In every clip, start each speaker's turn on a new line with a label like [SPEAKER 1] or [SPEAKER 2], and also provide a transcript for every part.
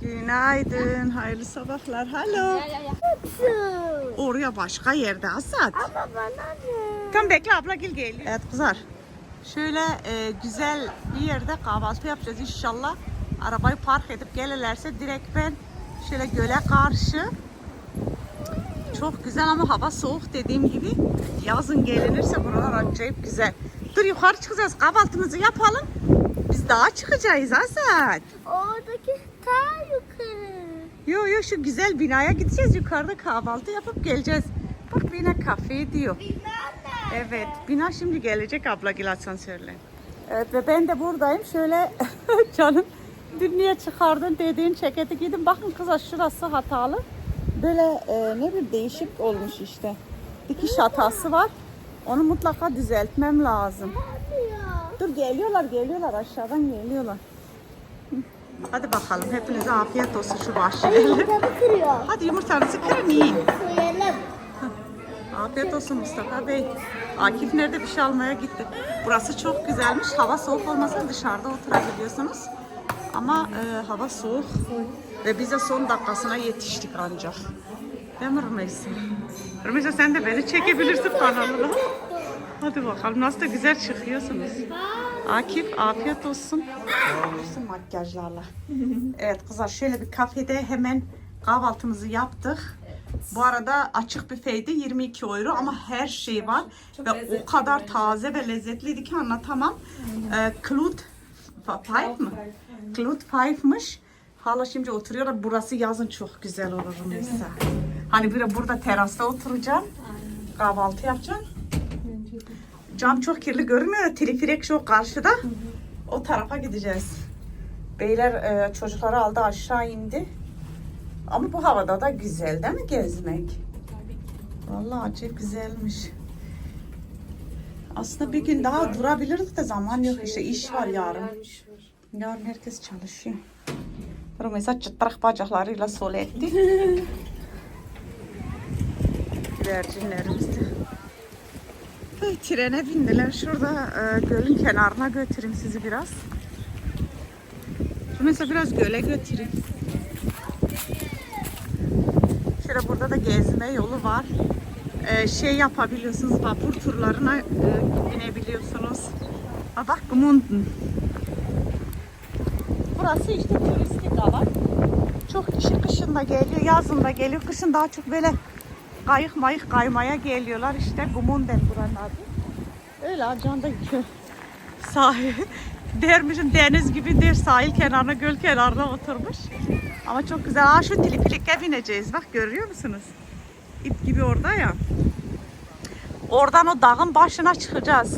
[SPEAKER 1] Günaydın, hayırlı sabahlar. Hello. Oraya başka yerde Asat.
[SPEAKER 2] Ama bana ne?
[SPEAKER 1] Tam bekle abla gel geliyor. Evet kızlar. Şöyle e, güzel bir yerde kahvaltı yapacağız inşallah. Arabayı park edip gelirlerse direkt ben şöyle göle karşı çok güzel ama hava soğuk dediğim gibi yazın gelinirse buralar acayip güzel. Dur yukarı çıkacağız kahvaltımızı yapalım. Biz dağa çıkacağız Azat.
[SPEAKER 2] Oradaki ta yukarı.
[SPEAKER 1] Yo yo şu güzel binaya gideceğiz yukarıda kahvaltı yapıp geleceğiz. Bak bina kafe diyor. Evet bina şimdi gelecek abla gel asansörle. Evet ve ben de buradayım. Şöyle canım dün niye çıkardın dediğin ceketi giydim. Bakın kızlar şurası hatalı. Böyle e, ne bir değişik olmuş işte. Dikiş hatası var. Onu mutlaka düzeltmem lazım. Dur geliyorlar geliyorlar aşağıdan geliyorlar. Hadi bakalım hepinize afiyet olsun şu
[SPEAKER 2] kırıyor.
[SPEAKER 1] Hadi yumurtanızı kırın yiyin.
[SPEAKER 2] Soyalım.
[SPEAKER 1] Afiyet olsun Mustafa Bey. Akif nerede bir şey almaya gitti. Burası çok güzelmiş. Hava soğuk olmasa dışarıda oturabiliyorsunuz. Ama e, hava soğuk ve biz de son dakikasına yetiştik ancak. Değil mi Rümeysa? Rümeysa sen de beni çekebilirsin kanalına. Hadi bakalım nasıl da güzel çıkıyorsunuz. Akif afiyet olsun. Bütün makyajlarla. evet kızlar şöyle bir kafede hemen kahvaltımızı yaptık. Bu arada açık büfeydi 22 euro ama her şey var ve o kadar taze ve lezzetliydi ki anlatamam. Ee, Clut Five mı? Clut Five'mış. Hala şimdi oturuyorlar. Burası yazın çok güzel olur mesela. Hani bir burada terasta oturacaksın. Kahvaltı yapacaksın. Cam çok kirli görünmüyor. Telefirek şu karşıda. O tarafa gideceğiz. Beyler e, çocukları aldı aşağı indi. Ama bu havada da güzel değil mi gezmek? Vallahi acayip güzelmiş. Aslında bir gün daha durabilirdik de zaman yok işte iş var yarın. Yarın herkes çalışıyor. Rumeysa çıtrak bacaklarıyla sol etti. Güvercinlerimiz de. Ay, Trene bindiler. Şurada e, gölün kenarına götüreyim sizi biraz. Rumeysa biraz göle götüreyim. Şöyle burada da gezme yolu var. Ee, şey yapabiliyorsunuz, vapur turlarına e, binebiliyorsunuz. Ha bak Gmunden. Burası işte turistik alan. Çok kişi kışın da geliyor, yazın da geliyor. Kışın daha çok böyle kayık mayık kaymaya geliyorlar. İşte Gmunden buranın adı. Öyle Acan'da gö- sahil. Dermişin deniz gibi der sahil kenarına, göl kenarına oturmuş. Ama çok güzel. Aa şu tilipilike bineceğiz. Bak görüyor musunuz? İp gibi orada ya. Oradan o dağın başına çıkacağız.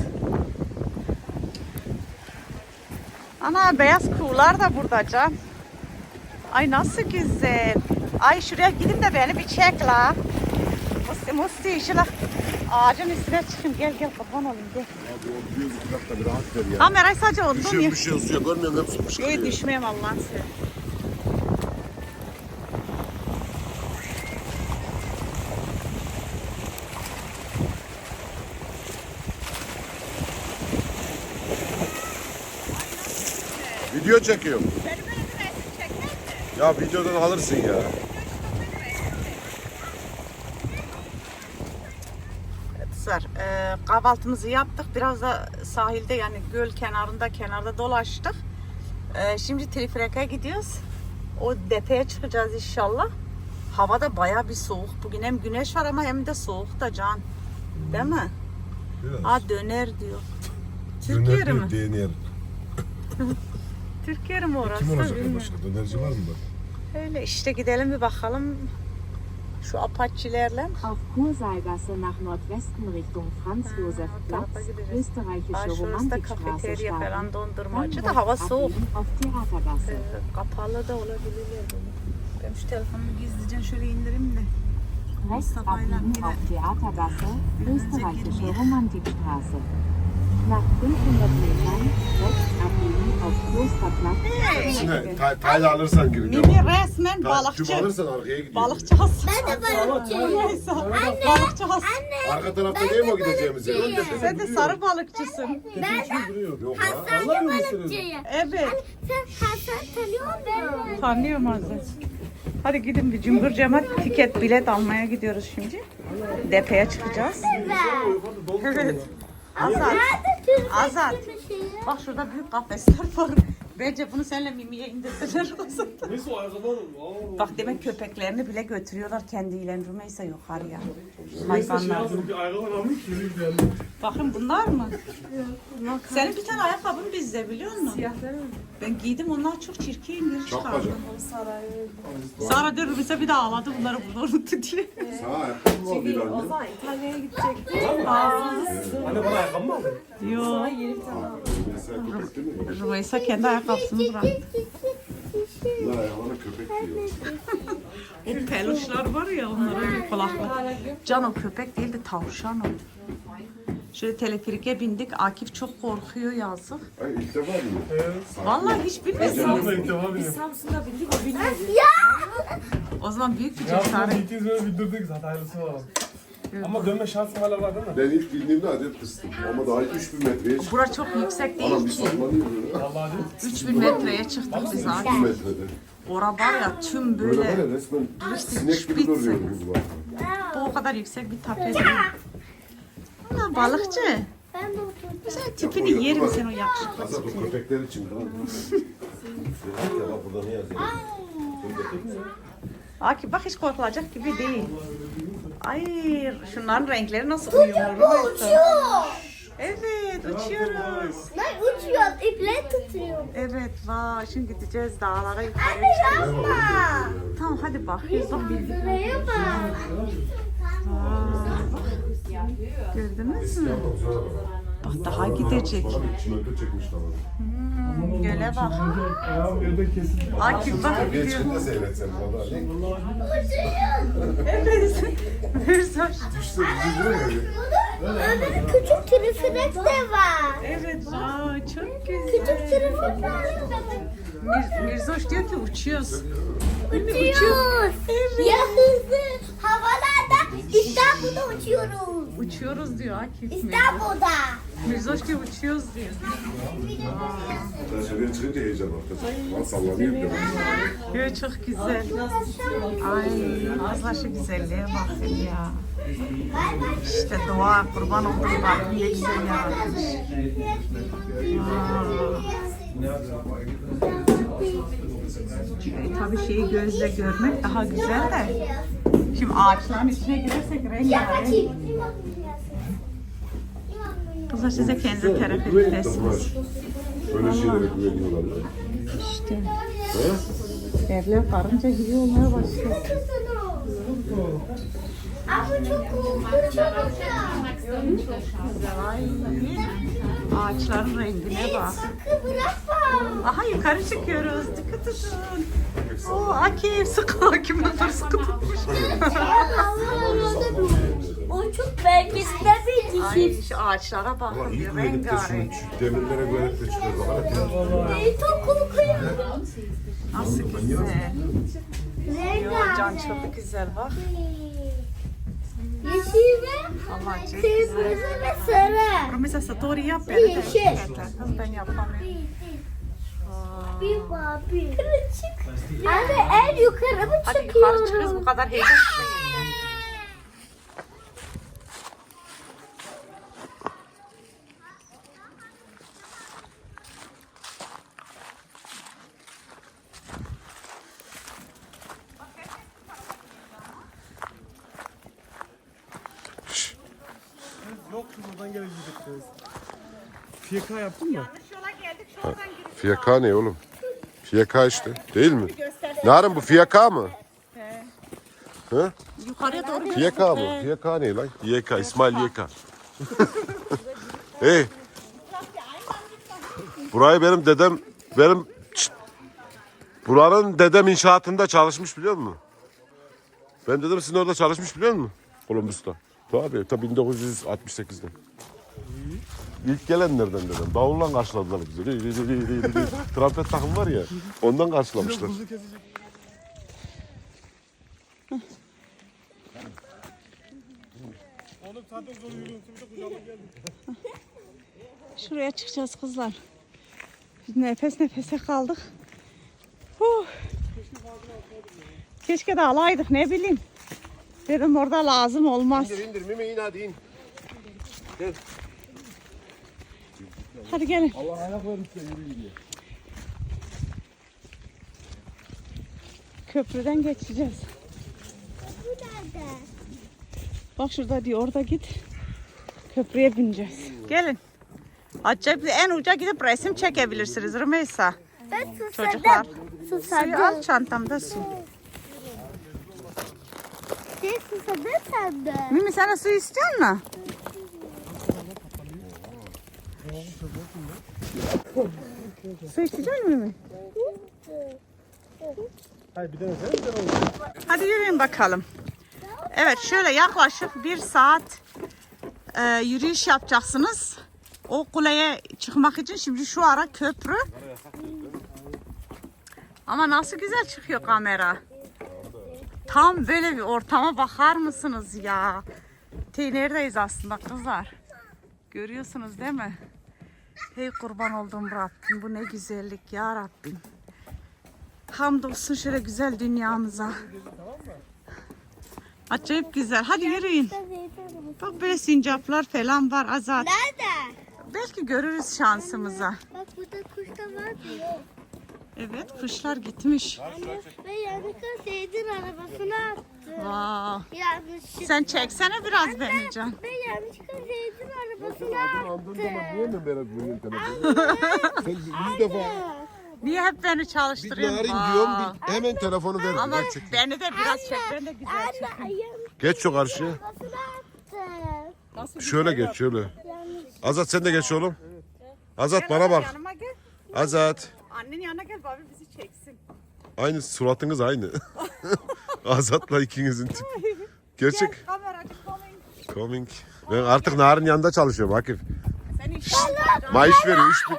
[SPEAKER 1] Ana beyaz kuğular da burada can. Ay nasıl güzel. Ay şuraya gidin de beni bir çek la. Musti musti şöyle ağacın üstüne çıkayım. Gel gel kurban olayım gel.
[SPEAKER 3] Abi o 100 dakika bir rahat ver ya.
[SPEAKER 1] Kamerayı sadece oldum
[SPEAKER 3] Düşüyor
[SPEAKER 1] ya.
[SPEAKER 3] düşüyor suya görmüyor musun? Hep su fışkırıyor.
[SPEAKER 1] Yok düşmeyeyim Allah'ın seversen.
[SPEAKER 3] Video çekiyorum. Ya videodan alırsın ya.
[SPEAKER 1] Kızlar e, kahvaltımızı yaptık. Biraz da sahilde yani göl kenarında kenarda dolaştık. E, şimdi Trifrek'e gidiyoruz. O depeye çıkacağız inşallah. Hava da baya bir soğuk. Bugün hem güneş var ama hem de soğuk da can. Değil mi?
[SPEAKER 3] Biraz.
[SPEAKER 1] Aa döner diyor. Türkiye
[SPEAKER 3] Döner
[SPEAKER 1] mi?
[SPEAKER 3] Döner.
[SPEAKER 1] Türkiye mi orası?
[SPEAKER 3] Kim olacak
[SPEAKER 1] bilmiyorum.
[SPEAKER 3] başka? Dönerci var mı bak?
[SPEAKER 1] Öyle işte gidelim bir bakalım. Şu apaçilerle.
[SPEAKER 4] Auf Kursaal-Gasse nach Nordwesten Richtung Franz-Josef-Platz,
[SPEAKER 1] Aa,
[SPEAKER 4] österreichische
[SPEAKER 1] şurası da
[SPEAKER 4] Romantikstraße
[SPEAKER 1] falan dondurmacı da hava soğuk. Ee, kapalı da olabilirler. Ben şu telefonumu gizlice şöyle indireyim de.
[SPEAKER 4] Rechts abbiegen auf Theatergasse, österreichische Romantikstraße. Nach 500 Metern rechts abbiegen auf Klosterplatz.
[SPEAKER 3] İçine tay, tayla alırsan gireceğim.
[SPEAKER 1] Mimi resmen
[SPEAKER 3] Tay,
[SPEAKER 1] balıkçı.
[SPEAKER 3] Alırsan arkaya gidiyor.
[SPEAKER 1] Balıkçı has.
[SPEAKER 2] Ben de balıkçıyım.
[SPEAKER 1] Neyse. Balıkçı has.
[SPEAKER 3] Arka tarafta değil mi o gideceğimiz yer?
[SPEAKER 1] Sen de sarı balıkçısın.
[SPEAKER 3] Yok ha.
[SPEAKER 2] Hastane balıkçıyım.
[SPEAKER 1] Evet.
[SPEAKER 2] Sen Hasan tanıyor musun?
[SPEAKER 1] Tanıyorum Hazret. Hadi gidin bir cümbür cemaat tiket bilet almaya gidiyoruz şimdi. Depeye çıkacağız. Evet. Azat. Azat. Bak şurada büyük kafesler var. Bence bunu seninle Mimi'ye indirdiler o zaman.
[SPEAKER 5] Neyse o ayakkabı alalım. Aa.
[SPEAKER 1] Bak demek köpeklerini bile götürüyorlar kendiyle Rümeysa yukarıya.
[SPEAKER 5] Neyse şey
[SPEAKER 1] Hayvanlar.
[SPEAKER 5] Bir ayakkabı almış. Geldi.
[SPEAKER 1] Bakın bunlar mı? Senin bir tane ayakkabın bizde biliyor musun? Siyahları Ben giydim onlar çok çirkin bir
[SPEAKER 3] Çok bacak.
[SPEAKER 1] Sonra diyor bize bir daha ağladı bunları burada unuttu diye.
[SPEAKER 3] Sağ ayakkabı mı aldı anne?
[SPEAKER 5] Anne bana ayakkabı mı aldın?
[SPEAKER 1] Yo.
[SPEAKER 3] Mesela köpek değil mi?
[SPEAKER 1] Rümeysa kendi ayakkabısını bıraktı.
[SPEAKER 3] Bunlar ayağına köpek diyor.
[SPEAKER 1] O peluşlar var ya onlara bir kulaklık. Can o köpek değil de tavşan o. Şöyle teleferike bindik. Akif çok korkuyor yazık.
[SPEAKER 3] Ay ilk defa mı?
[SPEAKER 1] Vallahi hiç bilmiyorsunuz.
[SPEAKER 5] İlk defa biniyorum.
[SPEAKER 1] O zaman büyük bir
[SPEAKER 5] Ya
[SPEAKER 1] cesaret.
[SPEAKER 5] ilk böyle bindirdik zaten hayırlısı var. Ama dönme şansım hala var değil mi?
[SPEAKER 3] Ben ilk bindiğimde acayip kıstım. Ama daha 3000 metreye çıktım.
[SPEAKER 1] Bura çok yüksek
[SPEAKER 3] Anam
[SPEAKER 1] değil
[SPEAKER 3] bir
[SPEAKER 1] ki.
[SPEAKER 3] sallanıyor böyle.
[SPEAKER 5] Vallahi değil.
[SPEAKER 1] 3000 metreye çıktık biz
[SPEAKER 3] 3000
[SPEAKER 1] Akif.
[SPEAKER 3] metrede.
[SPEAKER 1] Ora var ya tüm
[SPEAKER 3] Böyle var
[SPEAKER 1] böyle.
[SPEAKER 3] ya resmen sinek gibi
[SPEAKER 1] spitze.
[SPEAKER 3] duruyoruz bak.
[SPEAKER 1] Bu o kadar yüksek bir tape değil. Ulan balıkçı.
[SPEAKER 2] Ben de oturdum.
[SPEAKER 1] Sen tipini yerim sen o yakışıklı.
[SPEAKER 3] Azat o köpekler için kral. Ya bak burada ne yazıyor?
[SPEAKER 1] Akif bak hiç korkulacak gibi değil. Ay şunların renkleri nasıl uyumlu. Rümeysa? Evet uçuyoruz.
[SPEAKER 2] Ben uçuyorum. İple tutuyorum.
[SPEAKER 1] Evet vay şimdi gideceğiz dağlara yukarı.
[SPEAKER 2] Anne yapma.
[SPEAKER 1] Tamam hadi bak. Biz bak bildik.
[SPEAKER 2] Bak.
[SPEAKER 1] Gördünüz mü? Bak daha gidecek.
[SPEAKER 3] Çimento çekmişler orada.
[SPEAKER 1] Göle bak.
[SPEAKER 5] Ayağım yerden kesildi.
[SPEAKER 1] Akif bak gidiyor.
[SPEAKER 3] seyretsen.
[SPEAKER 1] Evet. Mirzoş.
[SPEAKER 3] Düşse bizi vuruyor ya.
[SPEAKER 2] Önde küçük trifrex de var.
[SPEAKER 1] Evet vay çok
[SPEAKER 2] Küçük
[SPEAKER 1] güzel.
[SPEAKER 2] trifrex var.
[SPEAKER 1] Mir, Mirzoş diyor ki uçuyoruz.
[SPEAKER 2] Uçuyoruz. Ya hızlı. Havalarda İstanbul'da uçuyoruz.
[SPEAKER 1] Uçuyoruz diyor Akif.
[SPEAKER 2] İstanbul'da.
[SPEAKER 1] Mirzoş diyor uçuyoruz diyor.
[SPEAKER 3] Ben şuraya çıkınca heyecan arkadaşlar. Lan sallanıyor bir de.
[SPEAKER 1] Evet çok güzel. Ay azla şu güzelliğe bakın ya. İşte doğa kurban olduğum Rabbim ne güzel yaratmış. E, tabii şeyi gözle görmek daha güzel de. Şimdi ağaçların içine girersek rengarenk. Kızlar size kendi terapittesiniz.
[SPEAKER 3] Böyle şeylere güveniyorlar.
[SPEAKER 1] İşte. Evler karınca gibi olmaya başlıyor.
[SPEAKER 2] Ama çok korkunç.
[SPEAKER 1] Ağaçların rengine bak. Aha yukarı çıkıyoruz. Dikkat edin. Oo Akif sıkı Akif nasıl sıkı tutmuş.
[SPEAKER 2] O çok belgesinde bir
[SPEAKER 1] Ay şu ağaçlara bakın
[SPEAKER 3] iyi
[SPEAKER 1] bir
[SPEAKER 3] güvenip de
[SPEAKER 1] rengarenk.
[SPEAKER 3] demirlere güvenip de çıkıyoruz. Bak hele.
[SPEAKER 2] Çok korkuyorum.
[SPEAKER 1] Nasıl güzel. Can
[SPEAKER 2] Rengarenk.
[SPEAKER 1] çok güzel bak.
[SPEAKER 2] Yeşil ve kırmızı ve sarı.
[SPEAKER 1] Mesela story yap beni de
[SPEAKER 2] Yeşil.
[SPEAKER 1] ben yapamıyorum.
[SPEAKER 2] Bir babi. Kırıcık. Anne en yukarı mı
[SPEAKER 1] Hadi yukarı çıkıyoruz bu kadar heyecan.
[SPEAKER 5] Yok buradan gelecektik biz. Fiyaka yaptın mı?
[SPEAKER 3] Fiyaka ne oğlum? Fiyaka işte. Değil mi? Narin bu fiyaka mı? Hı?
[SPEAKER 1] Yukarıya doğru
[SPEAKER 3] Fiyaka mı? Fiyaka ne lan? Yeka, İsmail Yeka. hey. Burayı benim dedem, benim Şşt! Buranın dedem inşaatında çalışmış biliyor musun? Ben dedem sizin orada çalışmış biliyor musun? Columbus'ta. Tabii, tabii 1968'de. İlk gelenlerden dedim. Davulla karşıladılar bizi. Ri, ri, ri, ri, ri. Trompet takım var ya. Ondan karşılamışlar.
[SPEAKER 1] Şuraya çıkacağız kızlar. Biz nefes nefese kaldık. Huh. Keşke de alaydık ne bileyim. Dedim orada lazım olmaz.
[SPEAKER 3] İndir indir Mimi in hadi in.
[SPEAKER 1] Hadi gelin.
[SPEAKER 5] Allah ayak vermiş de yürüyün diye.
[SPEAKER 1] Köprüden geçeceğiz.
[SPEAKER 2] Bu nerede?
[SPEAKER 1] Bak şurada diyor orada git. Köprüye bineceğiz. Gelin. Acayip en uca gidip resim çekebilirsiniz Rümeysa.
[SPEAKER 2] Ben susadım.
[SPEAKER 1] Çocuklar.
[SPEAKER 2] Susadım.
[SPEAKER 1] Suyu al çantamda su.
[SPEAKER 2] Sen susadın sandım.
[SPEAKER 1] Mimi sana su istiyor musun? Su içecek Mimi?
[SPEAKER 5] Hayır bir tane sen bir tane olur.
[SPEAKER 1] Hadi yürüyün bakalım. Evet şöyle yaklaşık bir saat e, yürüyüş yapacaksınız. O kuleye çıkmak için şimdi şu ara köprü. Ama nasıl güzel çıkıyor kamera. Tam böyle bir ortama bakar mısınız ya? Neredeyiz aslında kızlar? Görüyorsunuz değil mi? Hey kurban olduğum Rabbim bu ne güzellik ya Rabbim. Hamdolsun şöyle güzel dünyamıza. Acayip güzel. Hadi yürüyün. Bak böyle sincaplar falan var Azat.
[SPEAKER 2] Nerede?
[SPEAKER 1] Belki görürüz şansımıza.
[SPEAKER 2] Bak burada kuş da var diyor.
[SPEAKER 1] Evet kuşlar gitmiş.
[SPEAKER 2] Anne ve yanlışlıkla Seyit'in arabasına attı.
[SPEAKER 1] Vay.
[SPEAKER 2] Yanlışlıkla.
[SPEAKER 1] Sen çeksene biraz beni Can.
[SPEAKER 2] Ve yanlışlıkla Seyit'in arabasına
[SPEAKER 3] Andığın
[SPEAKER 2] attı.
[SPEAKER 3] zaman niye mi böyle vuruyorsun telefonu? Sen yüz defa
[SPEAKER 1] Niye hep beni
[SPEAKER 3] bir
[SPEAKER 1] çalıştırıyorsun?
[SPEAKER 3] narin
[SPEAKER 1] Vay.
[SPEAKER 3] diyorum bir, hemen telefonu ver.
[SPEAKER 1] Ama
[SPEAKER 3] Ver çek.
[SPEAKER 1] beni de biraz çek. Ben de güzel
[SPEAKER 2] Anne
[SPEAKER 1] çekeyim.
[SPEAKER 2] ayağım
[SPEAKER 3] Geç şu karşıya.
[SPEAKER 2] arabasına attı.
[SPEAKER 1] Nasıl
[SPEAKER 3] Şöyle geç şöyle.
[SPEAKER 2] Yanlış.
[SPEAKER 3] Azat sen de geç oğlum. Azat bana bak.
[SPEAKER 1] Yanıma gel.
[SPEAKER 3] Azat.
[SPEAKER 1] Annenin yanına gel babi bizi çeksin.
[SPEAKER 3] Aynı suratınız aynı. Azat'la ikinizin tipi. Gerçek.
[SPEAKER 1] Gel kameracı coming.
[SPEAKER 3] Coming. Ben artık Narin yanında çalışıyorum Akif.
[SPEAKER 1] Sen inşallah
[SPEAKER 3] Maaş veriyor 3000.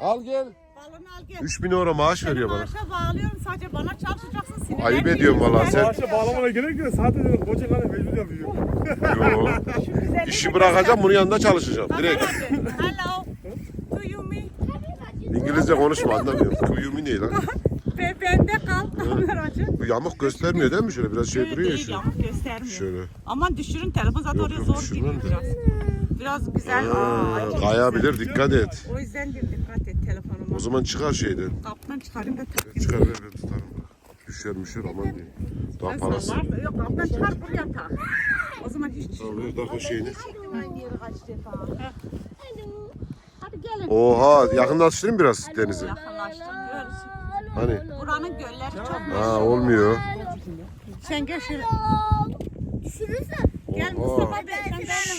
[SPEAKER 3] Al gel.
[SPEAKER 1] balını al gel.
[SPEAKER 3] 3000 euro maaş
[SPEAKER 1] Seni
[SPEAKER 3] veriyor bana.
[SPEAKER 1] maaşa bağlıyorum sadece bana çalışacaksın. sinirlenme.
[SPEAKER 3] Ayıp ediyorum valla sen.
[SPEAKER 5] Maaşa bağlamana gerek yok. Zaten dedim koca kanı mecbur yapıyor.
[SPEAKER 3] Yo. İşi bırakacağım bunun yanında çalışacağım. Direkt.
[SPEAKER 1] Hello.
[SPEAKER 3] İngilizce konuşma anlamıyorum. Kuyumi ne lan?
[SPEAKER 1] Be bende kal kameracı.
[SPEAKER 3] Bu yamuk göstermiyor değil mi? Şöyle biraz şey
[SPEAKER 1] Öyle
[SPEAKER 3] duruyor ya
[SPEAKER 1] değil
[SPEAKER 3] şu.
[SPEAKER 1] yamuk göstermiyor.
[SPEAKER 3] Şöyle.
[SPEAKER 1] Aman düşürün telefon zaten
[SPEAKER 3] Yok,
[SPEAKER 1] oraya
[SPEAKER 3] yok,
[SPEAKER 1] zor
[SPEAKER 3] düşürmem
[SPEAKER 1] giriyor
[SPEAKER 3] de.
[SPEAKER 1] biraz. Biraz güzel. Aa, çok
[SPEAKER 3] Kayabilir dikkat et.
[SPEAKER 1] O yüzden de dikkat et telefonuma.
[SPEAKER 3] O zaman çıkar şeyden.
[SPEAKER 1] Kaptan çıkarayım da takayım.
[SPEAKER 3] Çıkar ver ver tutarım. Düşer müşür aman diyeyim. Daha
[SPEAKER 1] Ben
[SPEAKER 3] parası.
[SPEAKER 1] yok kaptan çıkar buraya tak. O zaman hiç
[SPEAKER 3] ver daha şeyini.
[SPEAKER 1] Aynı kaç defa. Hadi gelin.
[SPEAKER 3] Oha yakınlaştırayım biraz denizi.
[SPEAKER 1] Yakınlaştırıyoruz.
[SPEAKER 3] Hani?
[SPEAKER 1] Buranın gölleri çok
[SPEAKER 3] Ha olmuyor.
[SPEAKER 1] Sen gel şöyle.
[SPEAKER 2] Düşürürsen.
[SPEAKER 1] Gel
[SPEAKER 3] Oha.
[SPEAKER 1] Mustafa Bey sen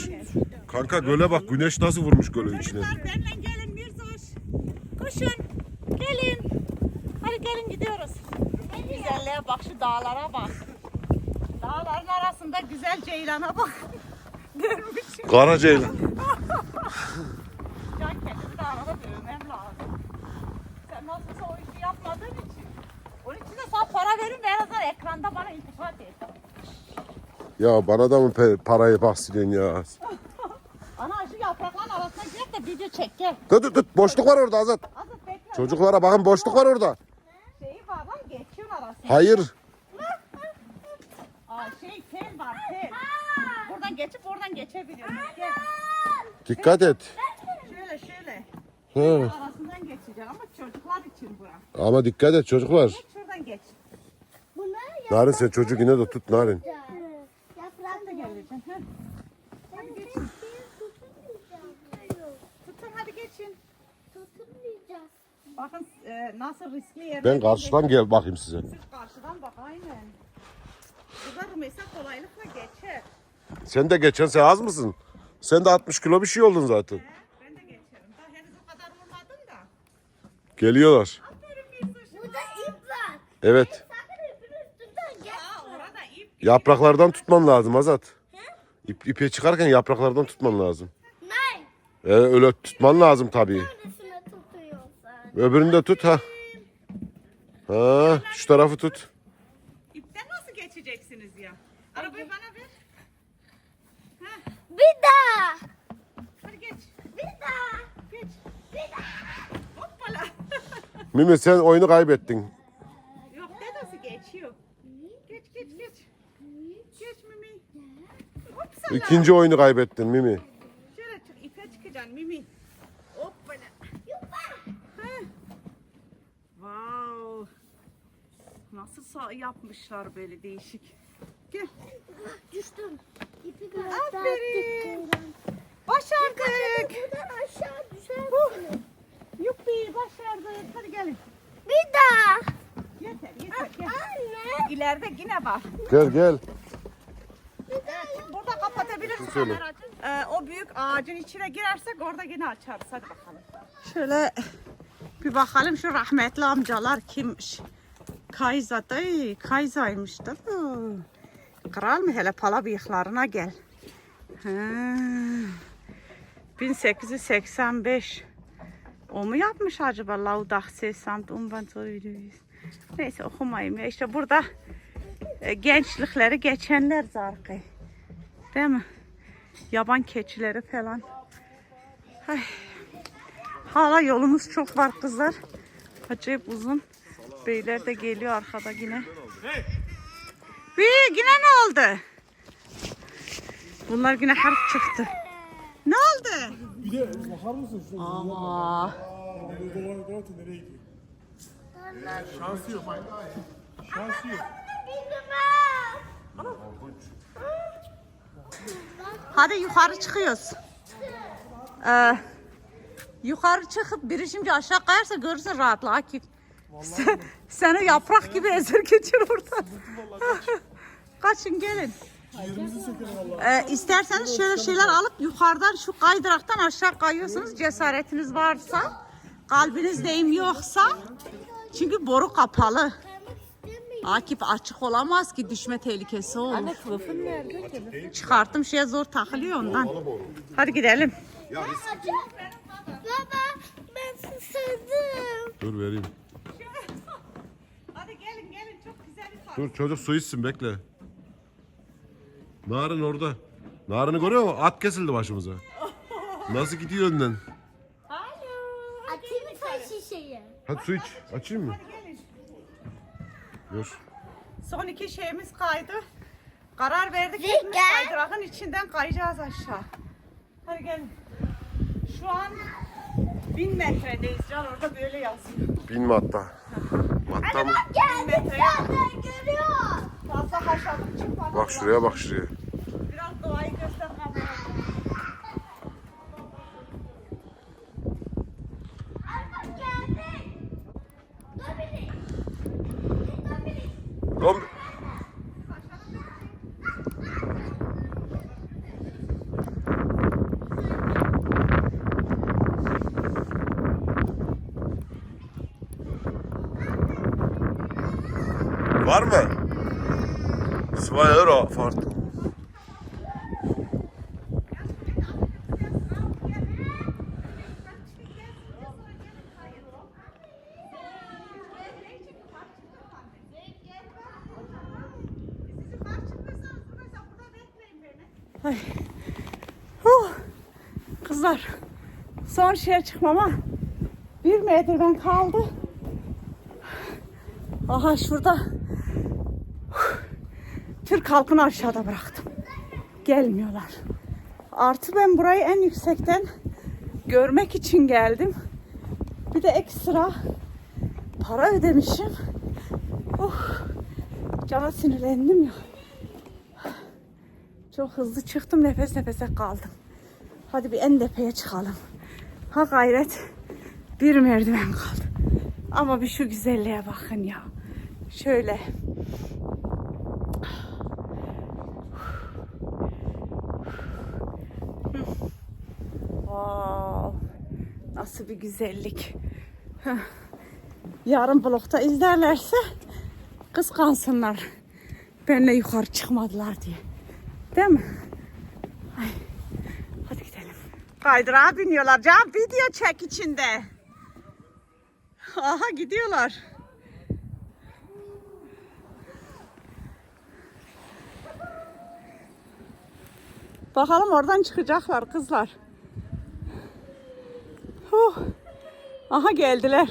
[SPEAKER 1] benimle.
[SPEAKER 3] Kanka göle bak güneş nasıl vurmuş gölün içine.
[SPEAKER 1] Çocuklar benimle gelin Mirzoş. Koşun. Gelin. Hadi gelin gidiyoruz. Güzelliğe bak şu dağlara bak. Dağların arasında güzel ceylana bak. Görmüşüm.
[SPEAKER 3] Karacaylan.
[SPEAKER 1] Can kendimi de arada dövmem lazım. Sen nasılsa o işi yapmadığın için. Onun için de sana para verin ve en azından ekranda bana iltifat et.
[SPEAKER 3] Ya bana da mı parayı bahsediyorsun ya?
[SPEAKER 1] Ana şu yaprakların arasına gir de video çek gel.
[SPEAKER 3] Tut tut tut boşluk var orada Azat.
[SPEAKER 1] Azıcık bekle.
[SPEAKER 3] Çocuklara bakın boşluk var orada.
[SPEAKER 1] Şeyi var lan geçiyorsun arasına.
[SPEAKER 3] Hayır.
[SPEAKER 1] Aa şey tel var tel. Buradan geçip oradan geçebiliyorsun. Gel.
[SPEAKER 3] Dikkat et.
[SPEAKER 1] Şöyle.
[SPEAKER 3] He.
[SPEAKER 1] Arasından geçeceksin ama çocuklar için bura.
[SPEAKER 3] Ama dikkat et çocuklar.
[SPEAKER 1] Geç şuradan geç.
[SPEAKER 2] Bunlar
[SPEAKER 3] Narin sen çocuk yine de tut Narin.
[SPEAKER 1] Sen de geleceksin. Hadi geçin. Tutun hadi geçin. Bakın e, nasıl riskli yerler.
[SPEAKER 3] Ben karşıdan gel bakayım size.
[SPEAKER 1] Siz karşıdan bak aynen. Burada Rümeysa kolaylıkla geçer.
[SPEAKER 3] Sen de geçen sen az mısın? Sen de 60 kilo bir şey oldun zaten.
[SPEAKER 1] He, ben de geçerim. Daha henüz o kadar olmadım da.
[SPEAKER 3] Geliyorlar.
[SPEAKER 1] Aferin bir
[SPEAKER 2] Burada ip var.
[SPEAKER 3] Evet.
[SPEAKER 1] İp.
[SPEAKER 3] Yapraklardan tutman lazım Azat. İp, ipe çıkarken yapraklardan tutman lazım.
[SPEAKER 2] Nein.
[SPEAKER 3] E, öyle tutman lazım tabii. Öbürünü de tut ha. Ha, şu tarafı tut.
[SPEAKER 1] İpten nasıl geçeceksiniz ya? Arabayı bana ver.
[SPEAKER 2] Bir daha.
[SPEAKER 1] Hadi geç.
[SPEAKER 2] Bir daha.
[SPEAKER 1] Geç.
[SPEAKER 2] Bir daha.
[SPEAKER 3] Mimi sen oyunu kaybettin.
[SPEAKER 1] Yok dedesi geçiyor. Geç geç geç. Geç Mimi. Hoppala.
[SPEAKER 3] İkinci oyunu kaybettin Mimi.
[SPEAKER 1] Şöyle çık ipe çıkacaksın Mimi. Hoppala. Wow. Nasıl yapmışlar böyle değişik. Gel.
[SPEAKER 2] Düştüm. İpi
[SPEAKER 1] Aferin.
[SPEAKER 2] gösterdik.
[SPEAKER 1] Başardık.
[SPEAKER 2] Buradan aşağı düşersin.
[SPEAKER 1] Yuppi başardık. Hadi gelin.
[SPEAKER 2] Bir daha.
[SPEAKER 1] Yeter yeter gel.
[SPEAKER 2] Anne.
[SPEAKER 1] İleride yine var.
[SPEAKER 3] Gel gel.
[SPEAKER 1] Burada kapatabilirsin.
[SPEAKER 3] Söyle.
[SPEAKER 1] Ee, o büyük ağacın içine girersek orada yine açarız. Hadi bakalım. Şöyle bir bakalım şu rahmetli amcalar kimmiş? Kayza da Kayza'ymış da. Kral mı hele pala bıyıklarına gel. Ha. 1885. O mu yapmış acaba? Laudah sesamt umbantoyuz. Neyse okumayayım ya. İşte burada e, gençlikleri geçenler zarkı. Değil mi? Yaban keçileri falan. Ay. Hala yolumuz çok var kızlar. Acayip uzun. Beyler de geliyor arkada yine. Bir yine ne oldu? Bunlar yine harp çıktı. Ne oldu?
[SPEAKER 5] Bir de bakar mısın şu
[SPEAKER 1] Aa,
[SPEAKER 5] dolar dolar nereye gidiyor? Şansı yok. Şansı yok.
[SPEAKER 1] hadi yukarı çıkıyoruz. Ee, yukarı çıkıp biri şimdi aşağı kayarsa görürsün rahatla Akif. Sen, seni yaprak gibi ezer geçir oradan. Kaçın gelin. Ee, isterseniz şöyle şeyler alıp yukarıdan şu kaydıraktan aşağı kayıyorsunuz cesaretiniz varsa. Kalbiniz deyim yoksa. Çünkü boru kapalı. Akif açık olamaz ki düşme tehlikesi olur. Anne kılıfın nerede? Çıkarttım şeye zor takılıyor ondan. Hadi gidelim.
[SPEAKER 2] Baba ben susadım.
[SPEAKER 3] Dur vereyim.
[SPEAKER 1] Hadi gelin gelin çok güzel bir
[SPEAKER 3] Dur çocuk su içsin bekle. Narın orada. Narını görüyor musun? At kesildi başımıza. Nasıl gidiyor önden?
[SPEAKER 2] Atayım mı sen şişeyi?
[SPEAKER 3] Hadi su iç. Açayım mı? Dur.
[SPEAKER 1] Son iki şeyimiz kaydı. Karar verdik. Hepimiz Kaydırakın içinden kayacağız aşağı. Hadi gelin. Şu an bin metredeyiz. Can orada böyle yazıyor.
[SPEAKER 3] Binme hatta. Hatta mı?
[SPEAKER 1] Bin metreye
[SPEAKER 2] Ben görüyor.
[SPEAKER 3] Bak şuraya bak şuraya.
[SPEAKER 1] Biraz doğayı göstermem lazım.
[SPEAKER 2] Arka geldi. Dominic. Dominic.
[SPEAKER 3] Oğlum, Var mı? Zwei Euro fahrt.
[SPEAKER 1] Huh. Kızlar son şeye çıkmama bir merdiven kaldı. Aha şurada Türk halkını aşağıda bıraktım. Gelmiyorlar. Artı ben burayı en yüksekten görmek için geldim. Bir de ekstra para ödemişim. Oh, cana sinirlendim ya. Çok hızlı çıktım nefes nefese kaldım. Hadi bir en tepeye çıkalım. Ha gayret bir merdiven kaldı. Ama bir şu güzelliğe bakın ya. Şöyle. Wow. Nasıl bir güzellik. Yarın blokta izlerlerse kıskansınlar. Benimle yukarı çıkmadılar diye. Değil mi? Ay. Hadi gidelim. Kaydırağa biniyorlar. Can video çek içinde. Aha gidiyorlar. Bakalım oradan çıkacaklar kızlar. Huh. Aha geldiler.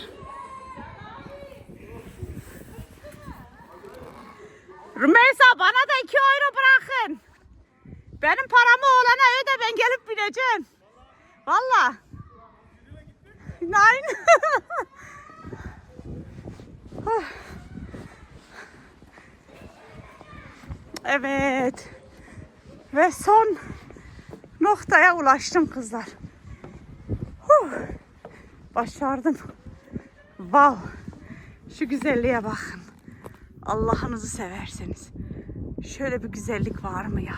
[SPEAKER 1] Rümeysa bana da iki euro bırakın. Benim paramı oğlana öde ben gelip bineceğim. Valla. Nein. Evet. Ve son noktaya ulaştım kızlar. Huh. Başardım. Wow. Şu güzelliğe bakın. Allah'ınızı severseniz. Şöyle bir güzellik var mı ya?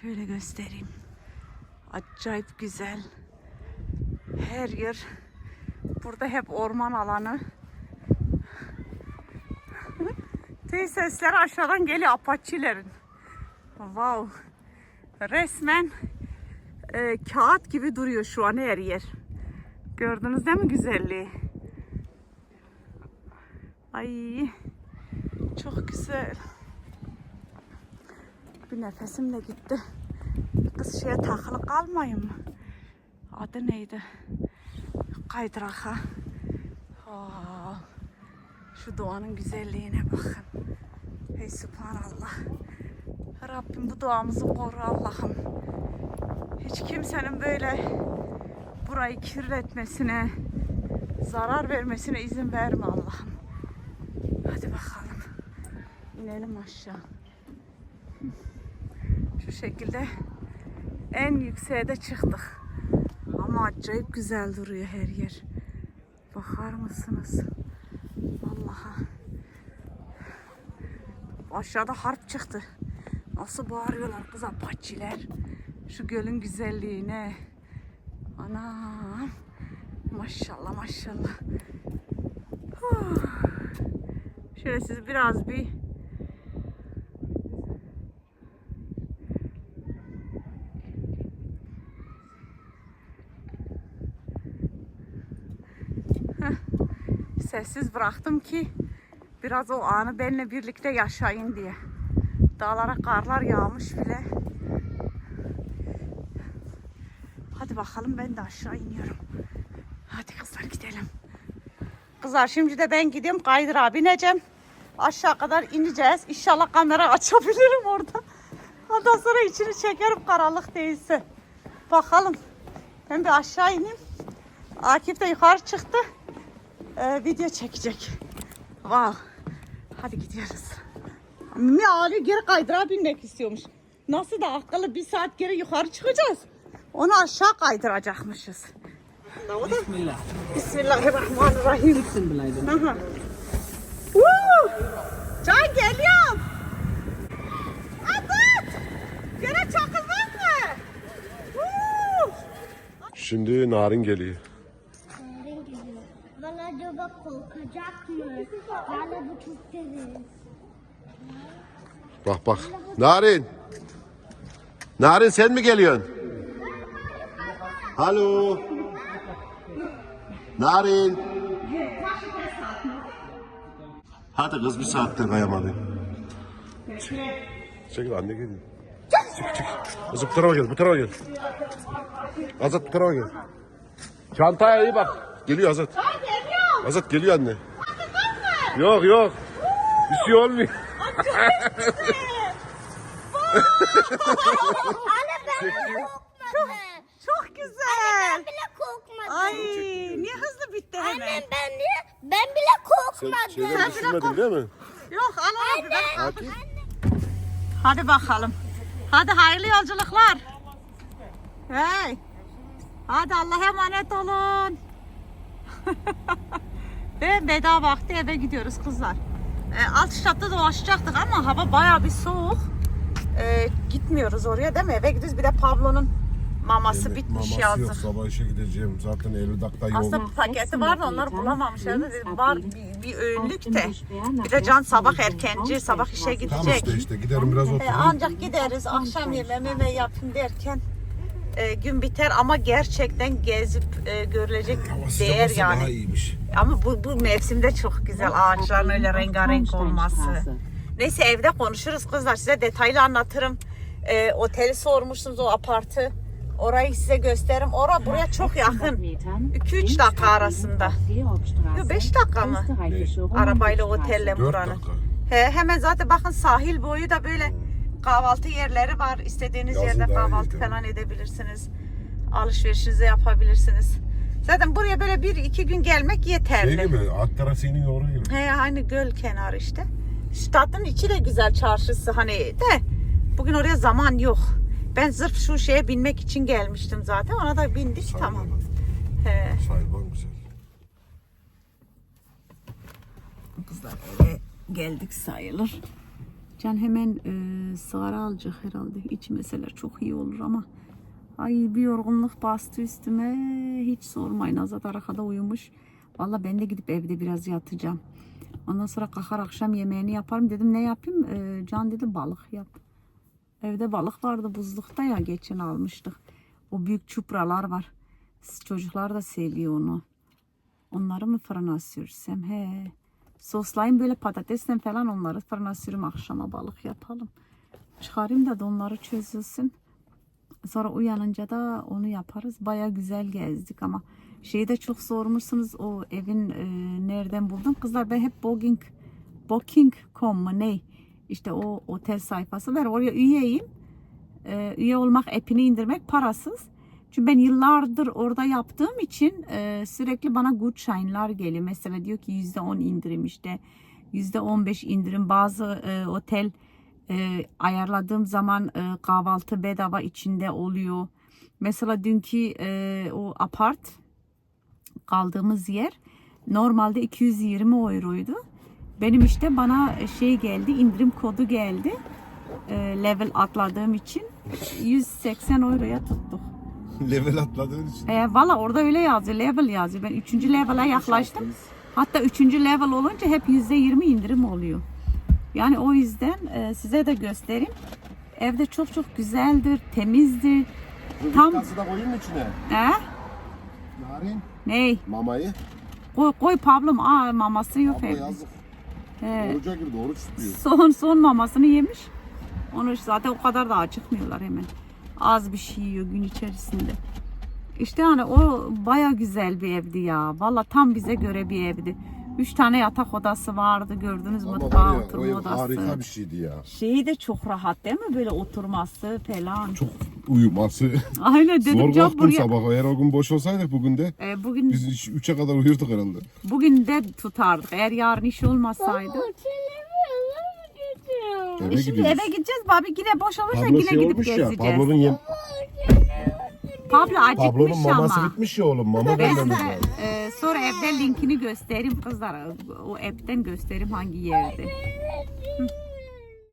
[SPEAKER 1] Şöyle göstereyim. Acayip güzel. Her yer. Burada hep orman alanı. Tüy sesleri aşağıdan geliyor apaçilerin. Wow. Resmen e, kağıt gibi duruyor şu an her yer. Gördünüz değil mi güzelliği? Ay çok güzel. Bir nefesim de gitti. Kız şeye takılı kalmayayım mı? Adı neydi? Kaydırak'a. Aa, şu doğanın güzelliğine bakın. Hey subhanallah. Rabbim bu doğamızı koru Allah'ım. Hiç kimsenin böyle burayı kirletmesine, zarar vermesine izin verme Allah'ım. Hadi bakalım. İnelim aşağı. Şekilde en yükseğe de çıktık. Ama acayip güzel duruyor her yer. Bakar mısınız? Vallahi. Aşağıda harp çıktı. Nasıl bağırıyorlar kız apaçiler. Şu gölün güzelliğine. Anam. Maşallah maşallah. Şöyle sizi biraz bir sessiz bıraktım ki biraz o anı benimle birlikte yaşayın diye. Dağlara karlar yağmış bile. Hadi bakalım ben de aşağı iniyorum. Hadi kızlar gidelim. Kızlar şimdi de ben gidiyorum kaydırağa bineceğim. Aşağı kadar ineceğiz. İnşallah kamera açabilirim orada. Ondan sonra içini çekerim karanlık değilse. Bakalım. Ben bir aşağı ineyim. Akif de yukarı çıktı. Ee, video çekecek. Wow. Hadi gidiyoruz. Mimi Ali geri kaydırağa binmek istiyormuş. Nasıl da akıllı bir saat geri yukarı çıkacağız. Onu aşağı kaydıracakmışız.
[SPEAKER 6] Bismillah.
[SPEAKER 1] Bismillahirrahmanirrahim. Hı. Woo! Can geliyorum. Atat! Gene çakılmak mı? Woo!
[SPEAKER 3] Şimdi narin geliyor.
[SPEAKER 2] Narin geliyor. Valla acaba korkacak mı? Valla bu çok derin.
[SPEAKER 3] Bak bak. Narin. Narin sen mi geliyorsun? Alo. Narin. Hadi kız bir saatte kayamadı. Çekil anne gel. Çık çık. Kızım bu tarafa gel bu tarafa gel. Azat bu tarafa gel. Çantaya iyi bak. Geliyor Azat. Azat geliyor anne. Yok yok. Bir şey olmuyor.
[SPEAKER 2] Anne ben korkmadım.
[SPEAKER 1] Çok güzel.
[SPEAKER 2] Ben bile korkmadım.
[SPEAKER 1] Ay niye hızlı bitti hemen?
[SPEAKER 2] Annem ben de ben bile
[SPEAKER 3] Sen
[SPEAKER 2] korkmadım.
[SPEAKER 3] şeyleri düşünmedin değil mi?
[SPEAKER 1] Yok al abi ben
[SPEAKER 3] Akif.
[SPEAKER 1] Hadi bakalım. Hadi hayırlı yolculuklar. Hey. Hadi Allah'a emanet olun. Ve veda vakti eve gidiyoruz kızlar. E, alt şatta dolaşacaktık ama hava baya bir soğuk. E, gitmiyoruz oraya değil mi? Eve gidiyoruz. Bir de Pablo'nun maması bitmiş
[SPEAKER 3] Maması
[SPEAKER 1] yazdı.
[SPEAKER 3] yok sabah işe gideceğim. Zaten 50 dakika yol.
[SPEAKER 1] Aslında paketi var da onlar bulamamış. Herhalde var bir
[SPEAKER 4] Auf
[SPEAKER 1] öğünlük de. Bir de Can sabah erkenci, sabah işe
[SPEAKER 4] Hauswaldstraße.
[SPEAKER 3] Tamam
[SPEAKER 1] gidecek.
[SPEAKER 3] işte işte giderim biraz
[SPEAKER 1] E,
[SPEAKER 3] oturayım.
[SPEAKER 1] ancak gideriz akşam yemeğimi yapayım derken e, gün biter ama gerçekten gezip e, görülecek
[SPEAKER 3] Hava sıcak
[SPEAKER 1] değer yani.
[SPEAKER 3] daha iyiymiş.
[SPEAKER 1] Ama bu, bu mevsimde çok güzel ağaçların öyle rengarenk olması. Neyse evde konuşuruz kızlar size detaylı anlatırım. E, oteli sormuşsunuz o apartı. Orayı size gösteririm. Ora buraya çok
[SPEAKER 4] 800
[SPEAKER 1] yakın.
[SPEAKER 4] Metern
[SPEAKER 1] 2-3
[SPEAKER 4] links
[SPEAKER 1] dakika arasında.
[SPEAKER 4] auf Georgstraße,
[SPEAKER 1] Yo, beş dakika mı? Arabayla otelle
[SPEAKER 3] Dört
[SPEAKER 1] buranın.
[SPEAKER 3] dakika.
[SPEAKER 1] He, hemen zaten bakın sahil boyu da böyle kahvaltı yerleri var. İstediğiniz
[SPEAKER 3] Yazın
[SPEAKER 1] yerde
[SPEAKER 3] iyi
[SPEAKER 1] kahvaltı falan edebilirsiniz. Alışverişinizi yapabilirsiniz. Zaten buraya böyle bir iki gün gelmek yeterli.
[SPEAKER 3] Şey gibi alt tarafının oraya gibi.
[SPEAKER 1] He, aynı göl kenarı işte. Stadın içi de güzel çarşısı hani de bugün oraya zaman yok. Ben sırf şu şeye binmek için gelmiştim zaten. Ona da bindik tamam. He.
[SPEAKER 3] Sayılmam güzel.
[SPEAKER 1] Kızlar eve geldik sayılır. Can hemen e, sigara alacak herhalde. İçmeseler çok iyi olur ama. Ay bir yorgunluk bastı üstüme. Hiç sormayın. Azat arkada uyumuş. Valla ben de gidip evde biraz yatacağım. Ondan sonra kalkar akşam yemeğini yaparım. Dedim ne yapayım? E, Can dedi balık yap. Evde balık vardı buzlukta ya geçen almıştık. O büyük çupralar var. Çocuklar da seviyor onu. Onları mı fırına sürsem? He. Soslayayım böyle patatesle falan onları fırına sürüm akşama balık yapalım. Çıkarayım da donları çözülsün. Sonra uyanınca da onu yaparız. Baya güzel gezdik ama şeyi de çok sormuşsunuz o evin e, nereden buldum. Kızlar ben hep booking booking.com mu ne? İşte o otel sayfası var. Oraya üyeyim. E, üye olmak app'ini indirmek parasız. Çünkü ben yıllardır orada yaptığım için e, sürekli bana good shine'lar geliyor. Mesela diyor ki %10 indirim işte. %15 indirim. Bazı e, otel e, ayarladığım zaman e, kahvaltı bedava içinde oluyor. Mesela dünkü e, o apart kaldığımız yer normalde 220 euroydu. Benim işte bana şey geldi, indirim kodu geldi. E, level atladığım için 180 euroya tuttuk.
[SPEAKER 3] Level atladığın için.
[SPEAKER 1] E, Valla orada öyle yazıyor, level yazıyor. Ben 3. level'a yaklaştım. Hatta 3. level olunca hep %20 indirim oluyor. Yani o yüzden e, size de göstereyim. Evde çok çok güzeldir, temizdir. Tam
[SPEAKER 3] Kası da koyayım mı içine?
[SPEAKER 1] he?
[SPEAKER 3] Narin.
[SPEAKER 1] Ney?
[SPEAKER 3] Mamayı.
[SPEAKER 1] Koy, koy Pablo'm. Aa maması yok
[SPEAKER 3] Abla
[SPEAKER 1] evde.
[SPEAKER 3] yazık.
[SPEAKER 1] He.
[SPEAKER 3] Oruca girdi oruç tutuyor.
[SPEAKER 1] Son son mamasını yemiş. Onu zaten o kadar da acıkmıyorlar hemen. Az bir şey yiyor gün içerisinde. İşte hani o baya güzel bir evdi ya. Valla tam bize göre bir evdi. Üç tane yatak odası vardı gördünüz
[SPEAKER 3] Ama
[SPEAKER 1] mutfağı
[SPEAKER 3] var ya o
[SPEAKER 1] oturma
[SPEAKER 3] ev
[SPEAKER 1] odası.
[SPEAKER 3] harika bir şeydi ya.
[SPEAKER 1] Şeyi de çok rahat değil mi böyle oturması falan.
[SPEAKER 3] Çok uyuması.
[SPEAKER 1] Aynen dedim
[SPEAKER 3] Zor
[SPEAKER 1] can
[SPEAKER 3] kalktım
[SPEAKER 1] buraya.
[SPEAKER 3] sabah. Eğer o gün boş olsaydık bugün de
[SPEAKER 1] E, bugün
[SPEAKER 3] biz 3'e kadar uyurduk herhalde.
[SPEAKER 1] bugün de tutardık. Eğer yarın iş olmasaydı.
[SPEAKER 3] Eve
[SPEAKER 1] E şimdi
[SPEAKER 3] gidiyoruz.
[SPEAKER 1] eve gideceğiz. Babi yine boş olursa
[SPEAKER 3] Pablo
[SPEAKER 1] yine
[SPEAKER 3] şey
[SPEAKER 1] gidip
[SPEAKER 3] olmuş ya.
[SPEAKER 1] gezeceğiz.
[SPEAKER 3] Pablo'nun yem...
[SPEAKER 1] Pablo acıkmış
[SPEAKER 3] Pablo'nun maması
[SPEAKER 1] ama.
[SPEAKER 3] bitmiş ya oğlum. Mama
[SPEAKER 1] Ben
[SPEAKER 3] vermemiz lazım.
[SPEAKER 1] e, sonra evde linkini göstereyim kızlar. O app'ten göstereyim hangi yerde. Hı.